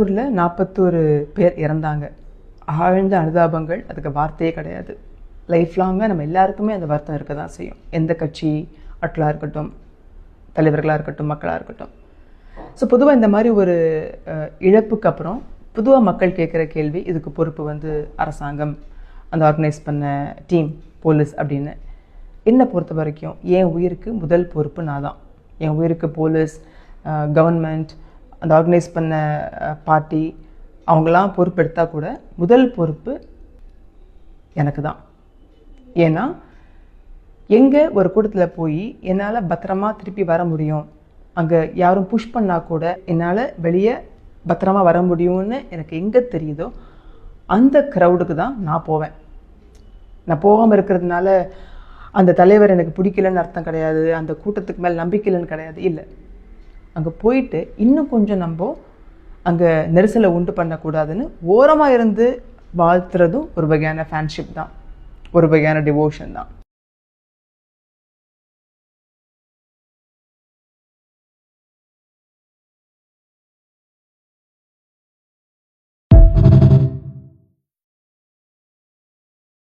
ஊரில் நாற்பத்தோரு பேர் இறந்தாங்க. ஆழ்ந்த அனுதாபங்கள் அதுக்கு வார்த்தையே கிடையாது. லைஃப் லாங்காக நம்ம எல்லாருக்குமே அந்த வருத்தம் இருக்க தான் செய்யும். எந்த கட்சி ஆட்களாக இருக்கட்டும் தலைவர்களாக இருக்கட்டும் மக்களாக இருக்கட்டும். ஸோ பொதுவாக இந்த மாதிரி ஒரு இழப்புக்கு அப்புறம் பொதுவாக மக்கள் கேட்குற கேள்வி இதுக்கு பொறுப்பு வந்து அரசாங்கம் அந்த ஆர்கனைஸ் பண்ண டீம் போலீஸ் அப்படின்னு. என்னை பொறுத்த வரைக்கும் என் உயிருக்கு முதல் பொறுப்பு நான் தான். என் உயிருக்கு போலீஸ் கவர்மெண்ட் அந்த ஆர்கனைஸ் பண்ண பார்ட்டி அவங்களாம் பொறுப்பெடுத்தா கூட முதல் பொறுப்பு எனக்கு தான் ஏன்னா எங்கே ஒரு கூட்டத்தில் போய் என்னால் பத்திரமா திருப்பி வர முடியும். அங்கே யாரும் புஷ் பண்ணால் கூட என்னால் வெளியே பத்திரமா வர முடியும்னு எனக்கு எங்கே தெரியுதோ அந்த க்ரௌடுக்கு தான் நான் போவேன். நான் போகாமல் இருக்கிறதுனால அந்த தலைவர் எனக்கு பிடிக்கலன்னு அர்த்தம் கிடையாது. அந்த கூட்டத்துக்கு மேலே நம்பிக்கை இல்லைன்னு கிடையாது. இல்லை. அங்கே போயிட்டு இன்னும் கொஞ்சம் நம்ம அங்கே நெரிசலை உண்டு பண்ணக்கூடாதுன்னு ஓரமாக இருந்து வாழ்த்துறதும் ஒரு வகையான ஃபேன்ஷிப் தான். ஒரு வகையான டிவோஷன் தான்.